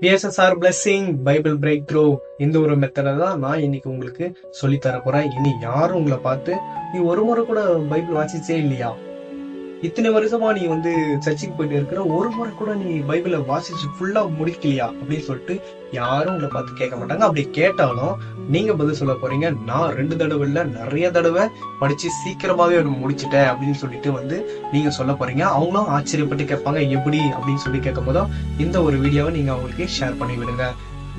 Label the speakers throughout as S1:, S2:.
S1: பிஎஸ்எஸ்ஆர் blessing Bible breakthrough இந்த ஒரு மெத்தடை தான் நான் இன்னைக்கு உங்களுக்கு சொல்லி தர போறேன். இனி யாரும் உங்களை பார்த்து நீ ஒரு முறை கூட பைபிள் வாசிச்சே இல்லையா? இத்தனை வருஷமா நீ வந்து சர்ச்சிங் போயிட்டு இருக்கிற ஒரு முறை கூட நீ பைபிளை வாசிச்சு ஃபுல்லா முடிக்கலையா? அப்படின்னு சொல்லிட்டு யாரும் உங்களை பார்த்து கேட்க மாட்டாங்க. அப்படி கேட்டாலும் நீங்க பதில் சொல்ல போறீங்க. நான் ரெண்டு தடவை இல்ல நிறைய தடவை படிச்சு சீக்கிரமாவே ஒன்று முடிச்சிட்டேன் அப்படின்னு சொல்லிட்டு வந்து நீங்க சொல்ல போறீங்க. அவங்களும் ஆச்சரியப்பட்டு கேட்பாங்க எப்படி அப்படின்னு சொல்லி கேட்கும் போதும் இந்த ஒரு வீடியோவை நீங்க அவங்களுக்கு ஷேர் பண்ணி விடுங்க.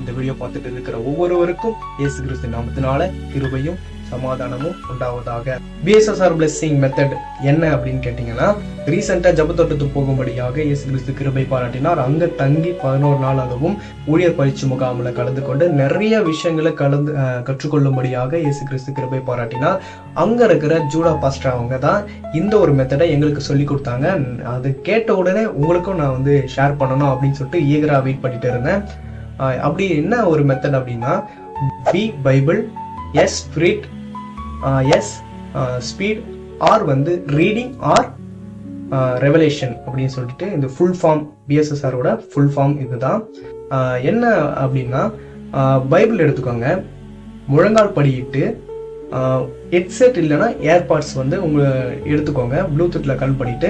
S1: இந்த வீடியோ பார்த்துட்டு இருக்கிற ஒவ்வொருவருக்கும் இயேசு கிறிஸ்து நாமத்தினால கிருபையும் சமாதானமும் உண்டாவதாக. பிஎஸ்எஸ்ஆர் பிளெஸிங் மெத்தட் என்ன அப்படின்னு கேட்டீங்கன்னா ரீசெண்டா ஜபத்தோட்டத்துக்கு போகும்படியாக இயேசு கிறிஸ்து கிருபை பாராட்டினார். அங்க தங்கி பதினோரு நாள் அதுவும் ஊழியர் பயிற்சி முகாமில் கலந்து கொண்டு நிறைய விஷயங்களை கலந்து கற்றுக்கொள்ளும்படியாக இயேசு கிறிஸ்து கிருபை பாராட்டினார். அங்க இருக்கிற ஜூடா பாஸ்டர் அவங்க தான் இந்த ஒரு மெத்தடை எங்களுக்கு சொல்லி கொடுத்தாங்க. அது கேட்ட உடனே உங்களுக்கும் நான் வந்து ஷேர் பண்ணணும் அப்படின்னு சொல்லிட்டு ஈகரா வெயிட் பண்ணிட்டு இருந்தேன். அப்படி என்ன ஒரு மெத்தட் அப்படின்னா B Bible S spirit S speed R வந்து ரீடிங் ஆர் ரெவலேஷன் அப்படின்னு சொல்லிட்டு இந்த ஃபுல் ஃபார்ம் பிஎஸ்எஸ்ஆரோட ஃபுல் ஃபார்ம் இதுதான். என்ன அப்படின்னா பைபிள் எடுத்துக்கோங்க. முழங்கால் படியிட்டு ஹெட்செட் இல்லைன்னா ஏர்பாட்ஸ் வந்து உங்களை எடுத்துக்கோங்க. ப்ளூடூத்தில் கல் பண்ணிட்டு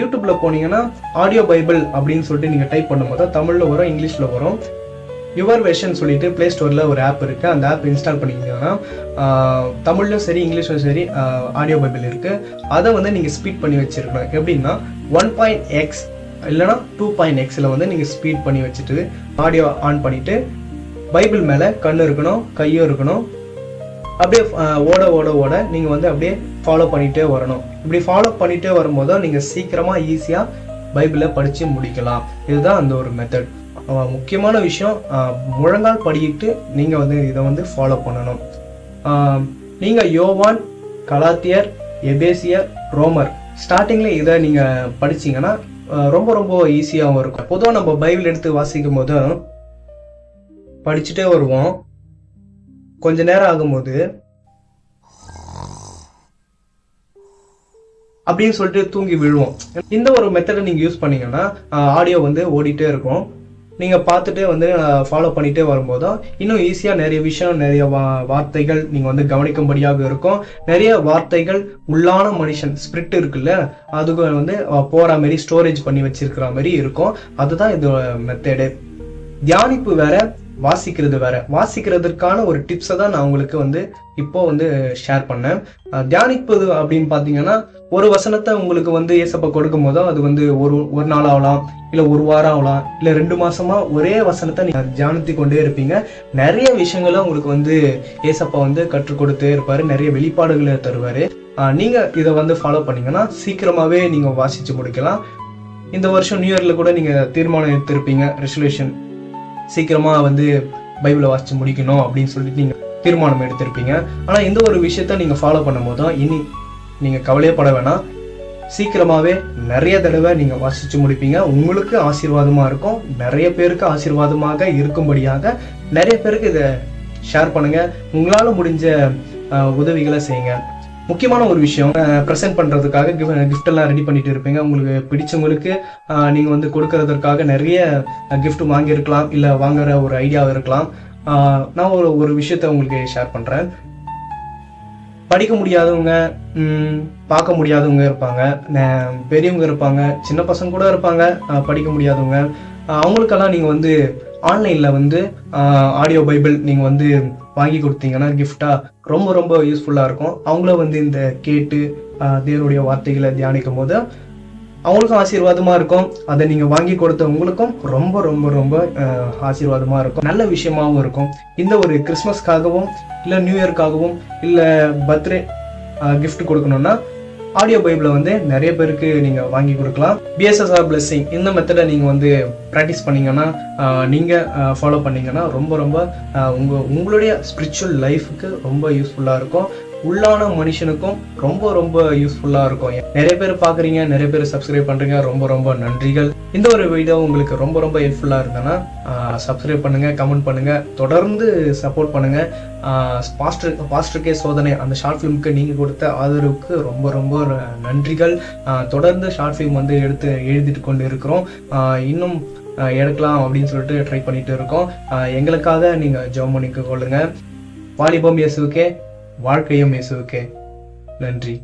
S1: யூடியூப்பில் போனீங்கன்னா ஆடியோ பைபிள் அப்படின்னு சொல்லிட்டு நீங்கள் டைப் பண்ணும்போது தமிழில் வரும் இங்கிலீஷில் வரும். யுவர் வெஷன் சொல்லிட்டு ப்ளே ஸ்டோரில் ஒரு ஆப் இருக்கு. அந்த ஆப் இன்ஸ்டால் பண்ணிக்கிட்டீங்கன்னா தமிழ்லையும் சரி இங்கிலீஷ்லையும் சரி ஆடியோ பைபிள் இருக்கு. அதை வந்து நீங்கள் ஸ்பீட் பண்ணி வச்சிருக்கணும். எப்படின்னா ஒன் பாயிண்ட் எக்ஸ் இல்லைனா டூ பாயிண்ட் எக்ஸில் வந்து நீங்கள் ஸ்பீட் பண்ணி வச்சுட்டு ஆடியோ ஆன் பண்ணிட்டு பைபிள் மேலே கண் இருக்கணும் கையும் இருக்கணும். அப்படியே ஓட ஓட ஓட நீங்கள் வந்து அப்படியே ஃபாலோ பண்ணிகிட்டே வரணும். இப்படி ஃபாலோ பண்ணிகிட்டே வரும்போது நீங்கள் சீக்கிரமாக ஈஸியாக பைபிளை படித்து முடிக்கலாம். இதுதான் அந்த ஒரு மெத்தட் முக்கியமான விஷயம் முழங்கால் படிக்கிட்டு நீங்கள் வந்து இதை வந்து ஃபாலோ பண்ணணும். நீங்கள் யோவான் கலாத்தியர் எபேசியர் ரோமர் ஸ்டார்டிங்கில் இதை நீங்கள் படிச்சிங்கன்னா ரொம்ப ரொம்ப ஈஸியாகவும் இருக்கும். பொதுவாக நம்ம பைபிள் எடுத்து வாசிக்கும் போது படிச்சுட்டே வருவோம். கொஞ்ச நேரம் ஆகும்போது அப்படின்னு சொல்லிட்டு தூங்கி விழுவோம். இந்த ஒரு மெத்தடை நீங்கள் யூஸ் பண்ணீங்கன்னா ஆடியோ வந்து ஓடிட்டே இருக்கும். நீங்கள் பார்த்துட்டே வந்து ஃபாலோ பண்ணிகிட்டே வரும்போது இன்னும் ஈஸியாக நிறைய விஷயம் நிறைய வா- வார்த்தைகள் நீங்கள் வந்து கவனிக்கும்படியாக இருக்கும். நிறைய வார்த்தைகள் உள்ளான மனுஷன் ஸ்பிரிட் இருக்குல்ல அதுக்கு வந்து போகிற மாதிரி ஸ்டோரேஜ் பண்ணி வச்சிருக்கிற மாதிரி இருக்கும். அதுதான் இது மெத்தேடு தியானிப்பு வேற வாசிக்கிறது வேற. வாசிக்கிறதுக்கான ஒரு டிப்ஸை தான் நான் உங்களுக்கு வந்து இப்போ வந்து ஷேர் பண்ணேன். தியானிப்பது அப்படின்னு பார்த்தீங்கன்னா ஒரு வசனத்தை உங்களுக்கு வந்து ஏசப்பா கொடுக்கும் போதோ அது வந்து ஒரு ஒரு நாள் ஆகலாம் இல்லை ஒரு வாரம் ஆகலாம் இல்லை ரெண்டு மாசமா ஒரே வசனத்தை நீங்க தியானித்து கொண்டே இருப்பீங்க. நிறைய விஷயங்களை உங்களுக்கு வந்து ஏசப்பா வந்து கற்றுக் கொடுத்தே இருப்பாரு நிறைய வெளிப்பாடுகளை தருவாரு. ஆஹ் நீங்க இதை வந்து ஃபாலோ பண்ணீங்கன்னா சீக்கிரமாவே நீங்க வாசிச்சு முடிக்கலாம். இந்த வருஷம் நியூ இயர்ல கூட நீங்க தீர்மானம் எடுத்திருப்பீங்க ரெசல்யூஷன் சீக்கிரமா வந்து பைபிளை வாசிச்சு முடிக்கணும் அப்படின்னு சொல்லிட்டு நீங்க தீர்மானம் எடுத்திருப்பீங்க. ஆனா இந்த ஒரு விஷயத்த நீங்க ஃபாலோ பண்ணும் போதும் இனி நீங்கள் கவலையப்பட வேணாம். சீக்கிரமாகவே நிறைய தடவை நீங்கள் வாசித்து முடிப்பீங்க. உங்களுக்கு ஆசீர்வாதமாக இருக்கும். நிறைய பேருக்கு ஆசீர்வாதமாக இருக்கும்படியாக நிறைய பேருக்கு இதை ஷேர் பண்ணுங்கள் உங்களால் முடிஞ்ச உதவிகளை செய்யுங்க. முக்கியமான ஒரு விஷயம் ப்ரெசென்ட் பண்ணுறதுக்காக கிஃப்ட் எல்லாம் ரெடி பண்ணிட்டு இருப்பீங்க. உங்களுக்கு பிடிச்சவங்களுக்கு நீங்கள் வந்து கொடுக்கறதற்காக நிறைய கிஃப்ட் வாங்கியிருக்கலாம். இல்லை வாங்குற ஒரு ஐடியாவும் இருக்கலாம். நான் ஒரு ஒரு விஷயத்த உங்களுக்கு ஷேர் பண்ணுறேன் படிக்க முடியாதவங்க பார்க்க முடியாதவங்க இருப்பாங்க. பெரியவங்க இருப்பாங்க சின்ன பசங்க கூட இருப்பாங்க அஹ், படிக்க முடியாதவங்க. அவங்களுக்கெல்லாம் நீங்கள் வந்து ஆன்லைனில் வந்து ஆடியோ பைபிள் நீங்கள் வந்து வாங்கி கொடுத்தீங்கன்னா கிஃப்டாக ரொம்ப ரொம்ப யூஸ்ஃபுல்லாக இருக்கும். அவங்கள வந்து இந்த கேட்டு தேவனுடைய வார்த்தைகளை தியானிக்கும் போது அவங்களுக்கும் ஆசீர்வாதமா இருக்கும். அதை நீங்க வாங்கி கொடுத்த உங்களுக்கும் ரொம்ப ரொம்ப ரொம்ப அஹ், இருக்கும். நல்ல விஷயமாவும் இருக்கும். இந்த ஒரு கிறிஸ்மஸ்க்காகவும் இல்ல நியூ இயர்க்காகவும் இல்லை பர்த்டே கிஃப்ட் கொடுக்கணும்னா ஆடியோ பைபிளை வந்து நிறைய பேருக்கு நீங்க வாங்கி கொடுக்கலாம். பிஎஸ்எஸ்ஆர் பிளெஸிங் இந்த மெத்தடை நீங்க வந்து ப்ராக்டிஸ் பண்ணீங்கன்னா நீங்கள் நீங்க ஃபாலோ பண்ணீங்கன்னா ரொம்ப ரொம்ப உங்கள் உங்க உங்களுடைய ஸ்பிரிச்சுவல் லைஃபுக்கு ரொம்ப யூஸ்ஃபுல்லா இருக்கும். உள்ளான மனுஷனுக்கும் ரொம்ப ரொம்ப யூஸ்ஃபுல்லா இருக்கும். நிறைய பேர் பாக்குறீங்க நிறைய பேர் சப்ஸ்கிரைப் பண்றீங்க. ரொம்ப ரொம்ப நன்றிகள். இந்த ஒரு வீடியோ உங்களுக்கு ரொம்ப ரொம்ப ஹெல்ப்ஃபுல்லா இருந்ததுன்னா சப்ஸ்கிரைப் பண்ணுங்க கமெண்ட் பண்ணுங்க. தொடர்ந்து சப்போர்ட் பண்ணுங்க. பாஸ்டர் பாஸ்டருக்கே சோதனை அந்த ஷார்ட் ஃபிலிமுக்கு நீங்க கொடுத்த ஆதரவுக்கு ரொம்ப ரொம்ப நன்றிகள். தொடர்ந்து ஷார்ட் ஃபிலிம் வந்து எடுத்து எழுதிட்டு கொண்டு இருக்கிறோம். இன்னும் எடுக்கலாம் அப்படின்னு சொல்லிட்டு ட்ரை பண்ணிட்டு இருக்கோம். எங்களுக்காக நீங்கள் ஜெபம் பண்ணிக்க கொள்ளுங்க வாலிபம் இயேசுக்கே வாழ்க்கையும் இயேசுவுக்கே. நன்றி.